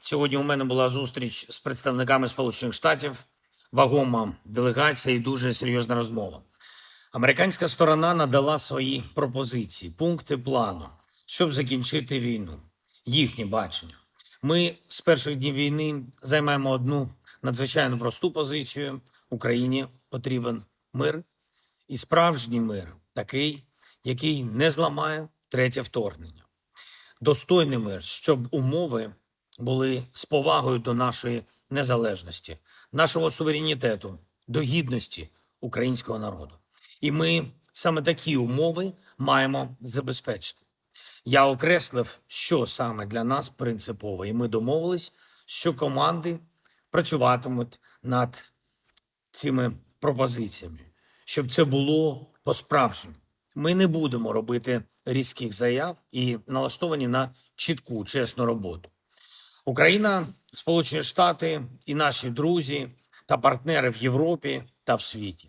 Сьогодні у мене була зустріч з представниками Сполучених Штатів, вагома делегація і дуже серйозна розмова. Американська сторона надала свої пропозиції, пункти плану, щоб закінчити війну. Їхнє бачення. Ми з перших днів війни займаємо одну надзвичайно просту позицію: Україні потрібен мир і справжній мир, такий, який не зламає третє вторгнення. Достойний мир, щоб умови були з повагою до нашої незалежності, нашого суверенітету, до гідності українського народу. І ми саме такі умови маємо забезпечити. Я окреслив, що саме для нас принципово, і ми домовились, що команди працюватимуть над цими пропозиціями, щоб це було по-справжньому. Ми не будемо робити різких заяв і налаштовані на чітку, чесну роботу. Україна, Сполучені Штати і наші друзі та партнери в Європі та в світі